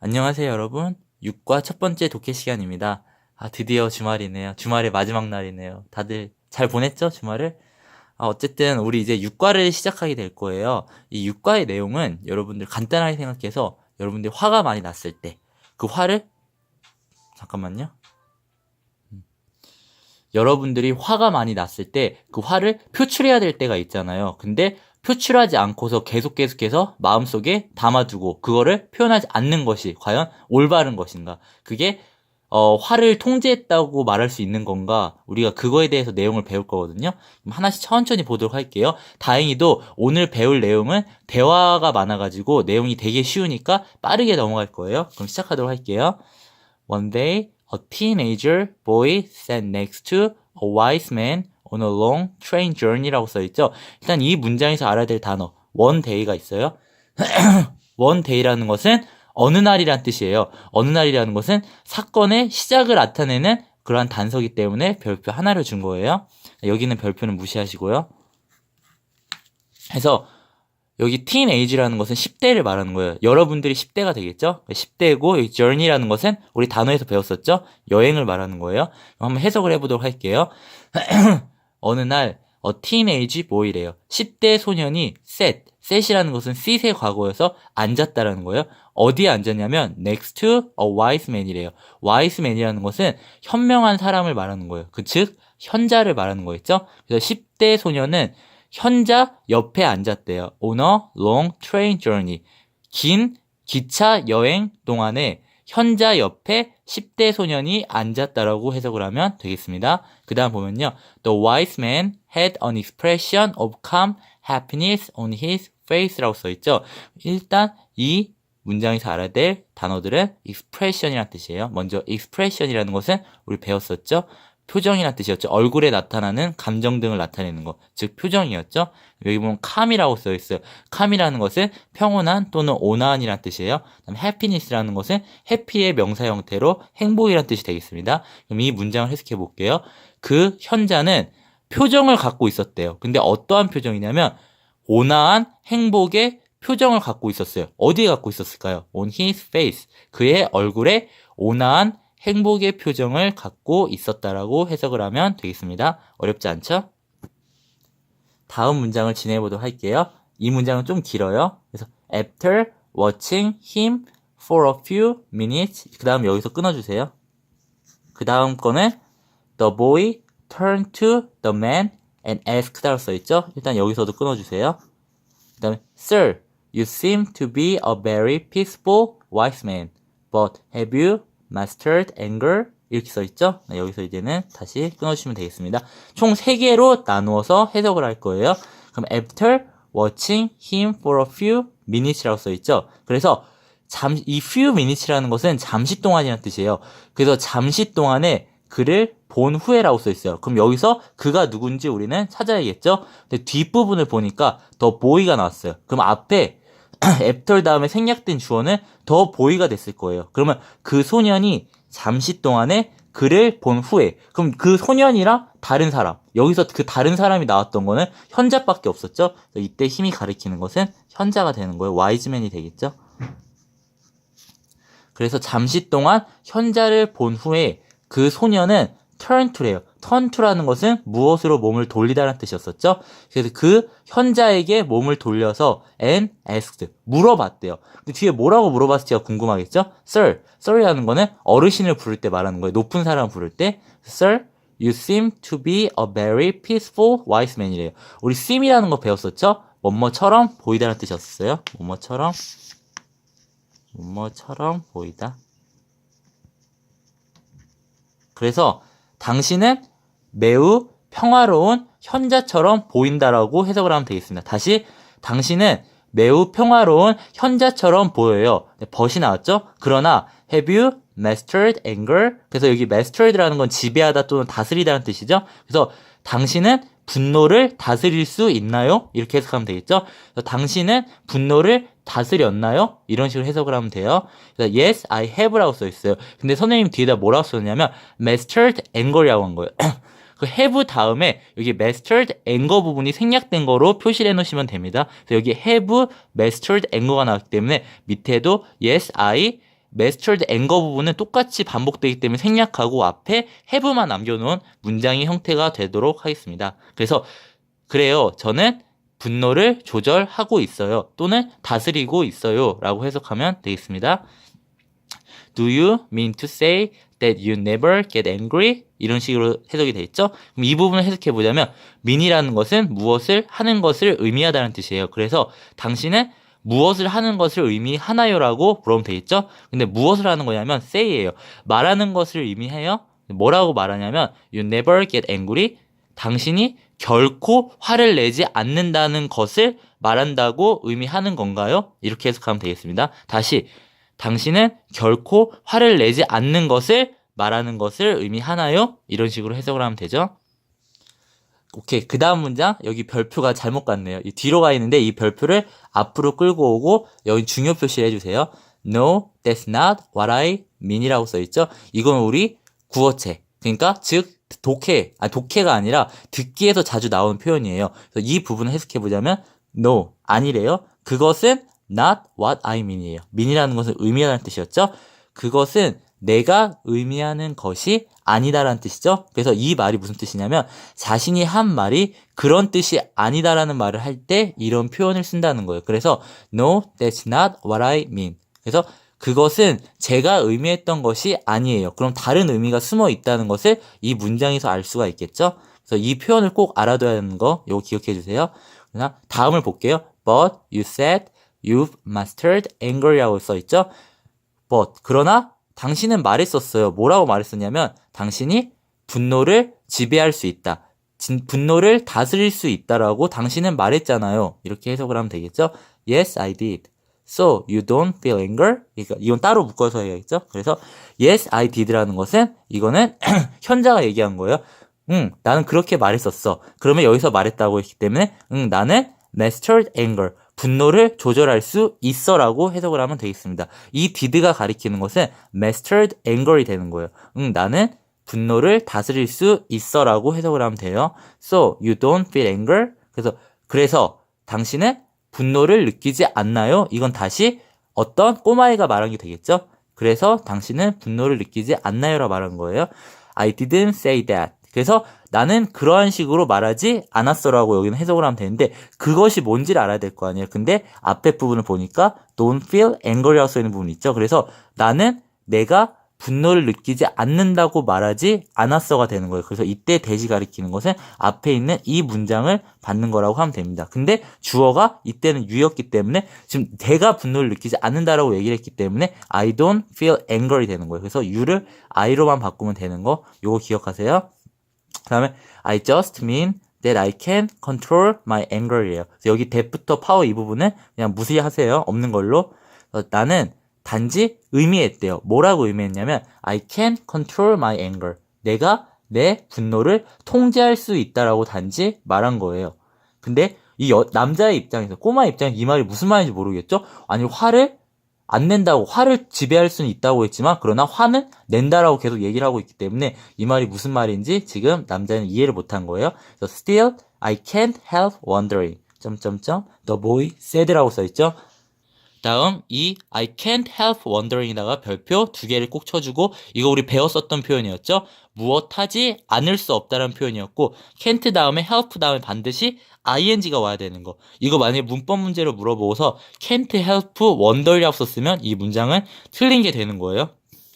안녕하세요, 여러분. 6과 첫 번째 독해 시간입니다. 아, 드디어 주말이네요. 주말의 마지막 날이네요. 다들 잘 보냈죠, 주말을? 아, 어쨌든 우리 이제 6과를 시작하게 될 거예요. 이 6과의 내용은 여러분들 간단하게 생각해서 여러분들 화가 많이 났을 때 그 화를 잠깐만요. 음. 여러분들이 화가 많이 났을 때 그 화를 표출해야 될 때가 있잖아요. 근데 표출하지 않고서 계속 계속해서 마음속에 담아두고 그거를 표현하지 않는 것이 과연 올바른 것인가? 그게 어, 화를 통제했다고 말할 수 있는 건가? 우리가 그거에 대해서 내용을 배울 거거든요. 하나씩 천천히 보도록 할게요. 다행히도 오늘 배울 내용은 대화가 많아가지고 내용이 되게 쉬우니까 빠르게 넘어갈 거예요. 그럼 시작하도록 할게요. One day, a teenager boy sat next to a wise man on a long train journey라고 써있죠. 일단 이 문장에서 알아야 될 단어, one day가 있어요. one day라는 것은 어느 날이란 뜻이에요. 어느 날이라는 것은 사건의 시작을 나타내는 그러한 단서기 때문에 별표 하나를 준 거예요. 여기는 별표는 무시하시고요. 그래서 여기 teenage라는 것은 10대를 말하는 거예요. 여러분들이 10대가 되겠죠? 10대고 여기 journey라는 것은 우리 단어에서 배웠었죠? 여행을 말하는 거예요. 한번 해석을 해보도록 할게요. 어느 날 어, teenage boy래요. 10대 소년이 sat, set이라는 것은 sit의 과거여서 앉았다라는 거예요. 어디에 앉았냐면 next to a wise man이래요. wise man이라는 것은 현명한 사람을 말하는 거예요. 그 즉 현자를 말하는 거겠죠. 그래서 10대 소년은 현자 옆에 앉았대요. on a long train journey. 긴 기차 여행 동안에 현자 옆에 10대 소년이 앉았다라고 해석을 하면 되겠습니다. 그 다음 보면요. The wise man had an expression of calm happiness on his face라고 써있죠. 일단 이 문장에서 알아야 될 단어들은 expression이라는 뜻이에요. 먼저 expression이라는 것은 우리 배웠었죠. 표정이라는 뜻이었죠. 얼굴에 나타나는 감정 등을 나타내는 것. 즉, 표정이었죠. 여기 보면 calm이라고 써 있어요. calm이라는 것은 평온한 또는 온화한이라는 뜻이에요. 그다음 happiness라는 것은 happy의 명사 형태로 행복이라는 뜻이 되겠습니다. 그럼 이 문장을 해석해 볼게요. 그 현자는 표정을 갖고 있었대요. 근데 어떠한 표정이냐면 온화한 행복의 표정을 갖고 있었어요. 어디에 갖고 있었을까요? On his face. 그의 얼굴에 온화한 행복의 표정을 갖고 있었다라고 해석을 하면 되겠습니다. 어렵지 않죠? 다음 문장을 진행해 보도록 할게요. 이 문장은 좀 길어요. 그래서 after watching him for a few minutes 그 다음 여기서 끊어주세요. 그 다음 거는 the boy turned to the man and asked라고 써있죠. 일단 여기서도 끊어주세요. 그 다음에 Sir, you seem to be a very peaceful wise man, but have you mastered anger? 이렇게 써 있죠? 네, 여기서 이제는 다시 끊어주시면 되겠습니다. 총 3개로 나누어서 해석을 할 거예요. 그럼 after watching him for a few minutes라고 써 있죠? 그래서 잠, 이 few minutes라는 것은 잠시 동안이라는 뜻이에요. 그래서 잠시 동안에 그를 본 후에라고 써 있어요. 그럼 여기서 그가 누군지 우리는 찾아야겠죠? 근데 뒷부분을 보니까 더 보이가 나왔어요. 그럼 앞에 애프터 다음에 생략된 주어는 더 보이가 됐을 거예요. 그러면 그 소년이 잠시 동안에 그를 본 후에 그럼 그 소년이랑 다른 사람 여기서 그 다른 사람이 나왔던 거는 현자밖에 없었죠. 이때 힘이 가리키는 것은 현자가 되는 거예요. 와이즈맨이 되겠죠. 그래서 잠시 동안 현자를 본 후에 그 소년은 turn to래요. turn to라는 것은 무엇으로 몸을 돌리다라는 뜻이었었죠. 그래서 그 현자에게 몸을 돌려서 and asked 물어봤대요. 근데 뒤에 뭐라고 물어봤을지가 궁금하겠죠? Sir, sir이라는 거는 어르신을 부를 때 말하는 거예요. 높은 사람 부를 때 Sir, you seem to be a very peaceful wise man이래요. 우리 seem이라는 거 배웠었죠? 뭐뭐처럼 보이다라는 뜻이었어요. 뭐뭐처럼 뭐뭐처럼 보이다. 그래서 당신은 매우 평화로운 현자처럼 보인다라고 해석을 하면 되겠습니다. 다시 당신은 매우 평화로운 현자처럼 보여요. 네, 벗이 나왔죠? 그러나 have you mastered anger? 그래서 여기 mastered라는 건 지배하다 또는 다스리다는 뜻이죠. 그래서 당신은 분노를 다스릴 수 있나요? 이렇게 해석하면 되겠죠? 당신은 분노를 다스렸나요? 이런 식으로 해석을 하면 돼요. 그래서 yes, I have라고 써 있어요. 근데 선생님 뒤에다 뭐라고 썼냐면 mastered anger이라고 한 거예요. 그 have 다음에 여기 mastered anger 부분이 생략된 거로 표시를 해 놓으시면 됩니다. 그래서 여기 have mastered anger가 나왔기 때문에 밑에도 yes, I mastered anger 부분은 똑같이 반복되기 때문에 생략하고 앞에 have만 남겨놓은 문장의 형태가 되도록 하겠습니다. 그래서 그래요. 저는 분노를 조절하고 있어요. 또는 다스리고 있어요. 라고 해석하면 되겠습니다. Do you mean to say that you never get angry? 이런 식으로 해석이 되어 있죠. 그럼 이 부분을 해석해 보자면 mean이라는 것은 무엇을 하는 것을 의미하다는 뜻이에요. 그래서 당신은 무엇을 하는 것을 의미하나요라고 물으면 되겠죠. 근데 무엇을 하는 거냐면 say예요. 말하는 것을 의미해요. 뭐라고 말하냐면 you never get angry. 당신이 결코 화를 내지 않는다는 것을 말한다고 의미하는 건가요? 이렇게 해석하면 되겠습니다. 다시 당신은 결코 화를 내지 않는 것을 말하는 것을 의미하나요? 이런 식으로 해석을 하면 되죠. 오케이. 그 다음 문장, 여기 별표가 잘못 갔네요. 이 뒤로 가 있는데 이 별표를 앞으로 끌고 오고 여기 중요 표시를 해주세요. No, that's not what I mean 이라고 써있죠. 이건 우리 구어체. 그러니까 즉, 독해, 아, 독해가 아니라 듣기에서 자주 나오는 표현이에요. 그래서 이 부분을 해석해 보자면 no, 아니래요. 그것은 not what I mean이에요. mean이라는 것은 의미하다는 뜻이었죠. 그것은 내가 의미하는 것이 아니다라는 뜻이죠. 그래서 이 말이 무슨 뜻이냐면 자신이 한 말이 그런 뜻이 아니다라는 말을 할 때 이런 표현을 쓴다는 거예요. 그래서 no, that's not what I mean. 그래서 그것은 제가 의미했던 것이 아니에요. 그럼 다른 의미가 숨어 있다는 것을 이 문장에서 알 수가 있겠죠. 그래서 이 표현을 꼭 알아둬야 하는 거 이거 기억해 주세요. 그러나 다음을 볼게요. But you said you've mastered anger이라고 써 있죠. But 그러나 당신은 말했었어요. 뭐라고 말했었냐면 당신이 분노를 지배할 수 있다. 진, 분노를 다스릴 수 있다라고 당신은 말했잖아요. 이렇게 해석을 하면 되겠죠. Yes, I did. So you don't feel anger? 그러니까 이건 따로 묶어서 해야겠죠. 그래서 yes, I did라는 것은 이거는 현자가 얘기한 거예요. 응, 나는 그렇게 말했었어. 그러면 여기서 말했다고 했기 때문에 응, 나는 mastered anger. 분노를 조절할 수 있어라고 해석을 하면 되겠습니다. 이 did가 가리키는 것은 mastered anger이 되는 거예요. 응, 나는 분노를 다스릴 수 있어라고 해석을 하면 돼요. So you don't feel anger. 그래서 그래서 당신은 분노를 느끼지 않나요? 이건 다시 어떤 꼬마애가 말한 게 되겠죠? 그래서 당신은 분노를 느끼지 않나요라고 말한 거예요. I didn't say that. 그래서 나는 그러한 식으로 말하지 않았어라고 여기는 해석을 하면 되는데 그것이 뭔지를 알아야 될 거 아니에요. 근데 앞에 부분을 보니까 don't feel angry라고 써 있는 부분이 있죠. 그래서 나는 내가 분노를 느끼지 않는다고 말하지 않았어가 되는 거예요. 그래서 이때 대시 가리키는 것은 앞에 있는 이 문장을 받는 거라고 하면 됩니다. 근데 주어가 이때는 유였기 때문에 지금 내가 분노를 느끼지 않는다라고 얘기를 했기 때문에 I don't feel angry 되는 거예요. 그래서 you를 I로만 바꾸면 되는 거 요거 기억하세요. 그 다음에 I just mean that I can control my anger이에요. 여기 that부터 파워 이 부분은 그냥 무시하세요. 없는 걸로. 어, 나는 단지 의미했대요. 뭐라고 의미했냐면 I can control my anger. 내가 내 분노를 통제할 수 있다라고 단지 말한 거예요. 근데 이 여- 남자의 입장에서 꼬마 입장에서 이 말이 무슨 말인지 모르겠죠? 아니 화를 안 낸다고 화를 지배할 수는 있다고 했지만 그러나 화는 낸다라고 계속 얘기를 하고 있기 때문에 이 말이 무슨 말인지 지금 남자는 이해를 못한 거예요. 그래서 still I can't help wondering. 점점점 the boy said라고 써 있죠. 다음 이 I can't help wondering에다가 별표 두 개를 꼭 쳐주고 이거 우리 배웠었던 표현이었죠. 무엇하지 않을 수 없다라는 표현이었고 can't 다음에 help 다음에 반드시 ing가 와야 되는 거. 이거 만약에 문법 문제로 물어보고서 can't help wonder이라고 썼으면 이 문장은 틀린 게 되는 거예요.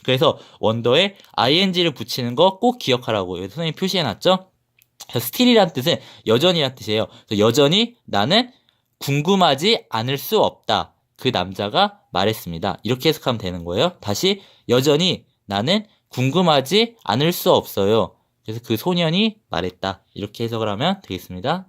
그래서 wonder에 ing를 붙이는 거 꼭 기억하라고 선생님 표시해놨죠. still이란 뜻은 여전이란 뜻이에요. 그래서 여전히 나는 궁금하지 않을 수 없다. 그 남자가 말했습니다. 이렇게 해석하면 되는 거예요. 다시 여전히 나는 궁금하지 않을 수 없어요. 그래서 그 소년이 말했다. 이렇게 해석을 하면 되겠습니다.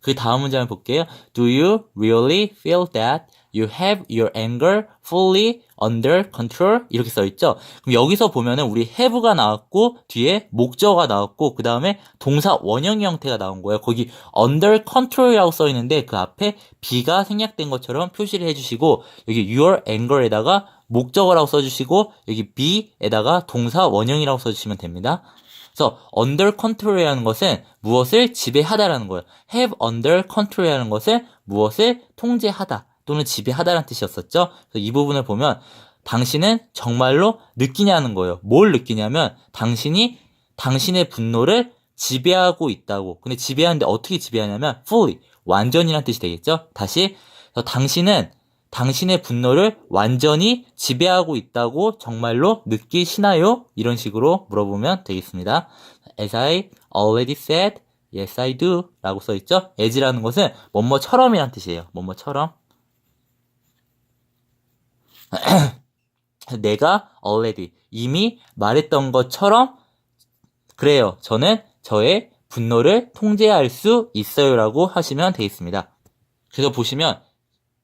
그 다음 문장을 볼게요. Do you really feel that you have your anger fully under control? 이렇게 써 있죠. 그럼 여기서 보면은 우리 have가 나왔고 뒤에 목적어가 나왔고 그 다음에 동사 원형의 형태가 나온 거예요. 거기 under control이라고 써 있는데 그 앞에 be가 생략된 것처럼 표시를 해주시고 여기 your anger에다가 목적어라고 써주시고 여기 be에다가 동사 원형이라고 써주시면 됩니다. 그래서 under control이라는 것은 무엇을 지배하다라는 거예요. have under control이라는 것은 무엇을 통제하다 또는 지배하다라는 뜻이었었죠. 그래서 이 부분을 보면 당신은 정말로 느끼냐는 거예요. 뭘 느끼냐면 당신이 당신의 분노를 지배하고 있다고. 근데 지배하는데 어떻게 지배하냐면 fully 완전이란 뜻이 되겠죠. 다시 당신은 당신의 분노를 완전히 지배하고 있다고 정말로 느끼시나요? 이런 식으로 물어보면 되겠습니다. As I already said, yes I do 라고 써있죠. as라는 것은 뭐뭐처럼이란 뜻이에요. 뭐뭐처럼. 내가 already 이미 말했던 것처럼 그래요. 저는 저의 분노를 통제할 수 있어요라고 하시면 되겠습니다. 그래서 보시면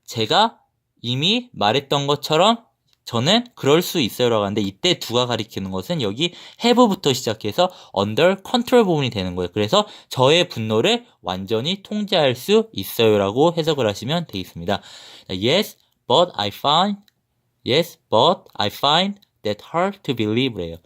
제가 이미 말했던 것처럼 저는 그럴 수 있어요라고 하는데 이때 두가 가리키는 것은 여기 have부터 시작해서 under control 부분이 되는 거예요. 그래서 저의 분노를 완전히 통제할 수 있어요라고 해석을 하시면 되겠습니다. Yes, but I find Yes, but I find that hard to believe래요.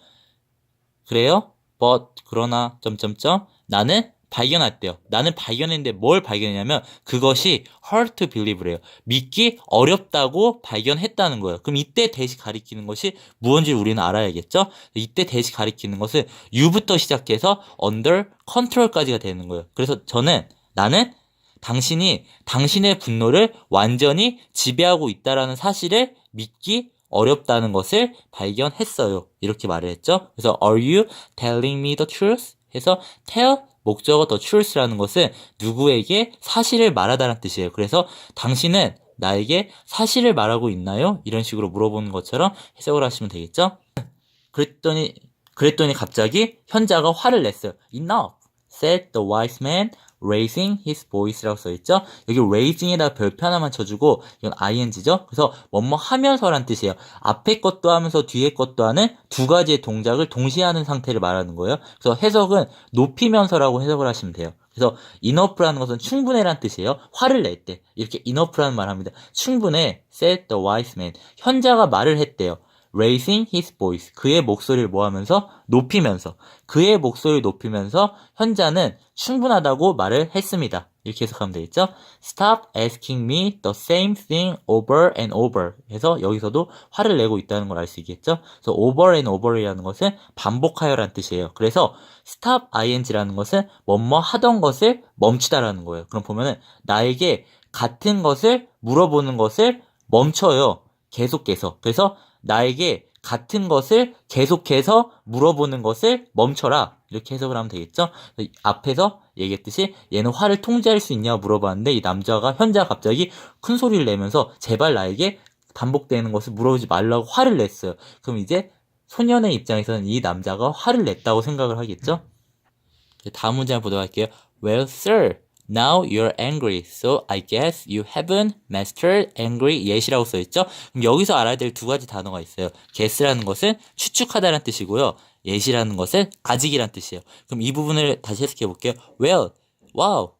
그래요? but 그러나 점점점 나는 발견했대요. 나는 발견했는데 뭘 발견했냐면 그것이 hard to believe래요. 믿기 어렵다고 발견했다는 거예요. 그럼 이때 대시 가리키는 것이 무언지 우리는 알아야겠죠? 이때 대시 가리키는 것은 you부터 시작해서 under control까지가 되는 거예요. 그래서 저는 나는 당신이 당신의 분노를 완전히 지배하고 있다라는 사실을 믿기 어렵다는 것을 발견했어요. 이렇게 말을 했죠. 그래서 are you telling me the truth? 해서 tell 목적어 the truth라는 것은 누구에게 사실을 말하다는 뜻이에요. 그래서 당신은 나에게 사실을 말하고 있나요? 이런 식으로 물어보는 것처럼 해석을 하시면 되겠죠. 그랬더니 그랬더니 갑자기 현자가 화를 냈어요. Enough, said the wise man, raising his voice라고 써있죠. 여기 raising에다 별표 하나만 쳐주고 이건 ing죠. 그래서 뭐뭐 하면서란 뜻이에요. 앞에 것도 하면서 뒤에 것도 하는 두 가지의 동작을 동시에 하는 상태를 말하는 거예요. 그래서 해석은 높이면서라고 해석을 하시면 돼요. 그래서 enough라는 것은 충분해란 뜻이에요. 화를 낼 때 이렇게 enough라는 말을 합니다. 충분해, said the wise man. 현자가 말을 했대요. Raising his voice. 그의 목소리를 뭐 하면서? 높이면서. 그의 목소리를 높이면서 현자는 충분하다고 말을 했습니다. 이렇게 해석하면 되겠죠? Stop asking me the same thing over and over. 해서 여기서도 화를 내고 있다는 걸 알 수 있겠죠? 그래서 over and over이라는 것은 반복하여라는 뜻이에요. 그래서 stop ing라는 것은 뭐뭐 하던 것을 멈추다라는 거예요. 그럼 보면은 나에게 같은 것을 물어보는 것을 멈춰요. 계속해서. 그래서 나에게 같은 것을 계속해서 물어보는 것을 멈춰라. 이렇게 해석을 하면 되겠죠? 앞에서 얘기했듯이 얘는 화를 통제할 수 있냐고 물어봤는데 이 남자가 현자가 갑자기 큰 소리를 내면서 제발 나에게 반복되는 것을 물어보지 말라고 화를 냈어요. 그럼 이제 소년의 입장에서는 이 남자가 화를 냈다고 생각을 하겠죠? 다음 문제 보도록 할게요. Well, sir, now you're angry, so I guess you haven't mastered angry yet이라고 써있죠? 그럼 여기서 알아야 될 두 가지 단어가 있어요. guess라는 것은 추측하다라는 뜻이고요. yet이라는 것은 아직이란 뜻이에요. 그럼 이 부분을 다시 해석해 볼게요. Well, wow,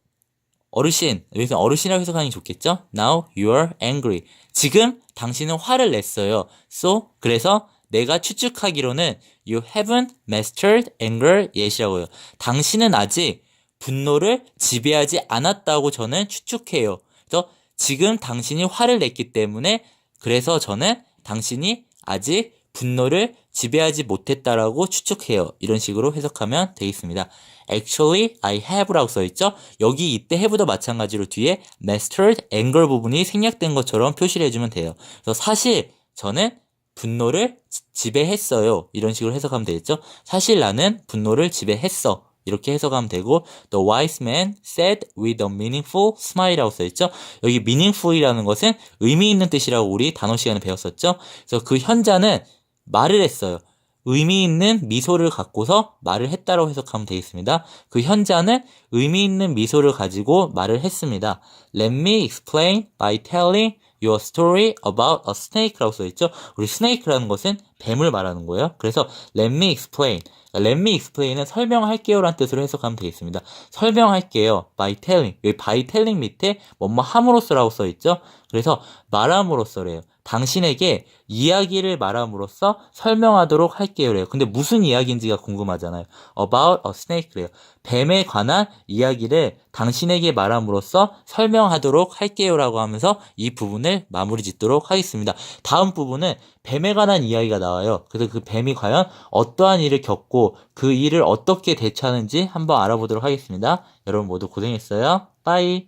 어르신, 여기서 어르신이라고 해석하는 게 좋겠죠? Now you're angry. 지금 당신은 화를 냈어요. So, 그래서 내가 추측하기로는 you haven't mastered anger yet이라고요. 당신은 아직 분노를 지배하지 않았다고 저는 추측해요. 그래서 지금 당신이 화를 냈기 때문에 그래서 저는 당신이 아직 분노를 지배하지 못했다라고 추측해요. 이런 식으로 해석하면 되겠습니다. Actually, I have라고 써있죠? 여기 이때 have도 마찬가지로 뒤에 mastered anger 부분이 생략된 것처럼 표시를 해주면 돼요. 그래서 사실 저는 분노를 지배했어요. 이런 식으로 해석하면 되겠죠? 사실 나는 분노를 지배했어. 이렇게 해석하면 되고 The wise man said with a meaningful smile이라고 써있죠. 여기 meaningful이라는 것은 의미 있는 뜻이라고 우리 단어 시간에 배웠었죠. 그래서 그 현자는 말을 했어요. 의미 있는 미소를 갖고서 말을 했다라고 해석하면 되겠습니다. 그 현자는 의미 있는 미소를 가지고 말을 했습니다. Let me explain by telling your story about a snake라고 써있죠. 우리 snake라는 것은 뱀을 말하는 거예요. 그래서 let me explain. let me explain은 설명할게요 라는 뜻으로 해석하면 되겠습니다. 설명할게요. by telling. 여기 by telling 밑에 뭐뭐 함으로써라고 써있죠. 그래서 말함으로써래요. 당신에게 이야기를 말함으로써 설명하도록 할게요래요. 근데 무슨 이야기인지가 궁금하잖아요. About a snake래요. 뱀에 관한 이야기를 당신에게 말함으로써 설명하도록 할게요 라고 하면서 이 부분을 마무리 짓도록 하겠습니다. 다음 부분은 뱀에 관한 이야기가 나와요. 그래서 그 뱀이 과연 어떠한 일을 겪고 그 일을 어떻게 대처하는지 한번 알아보도록 하겠습니다. 여러분 모두 고생했어요. 빠이.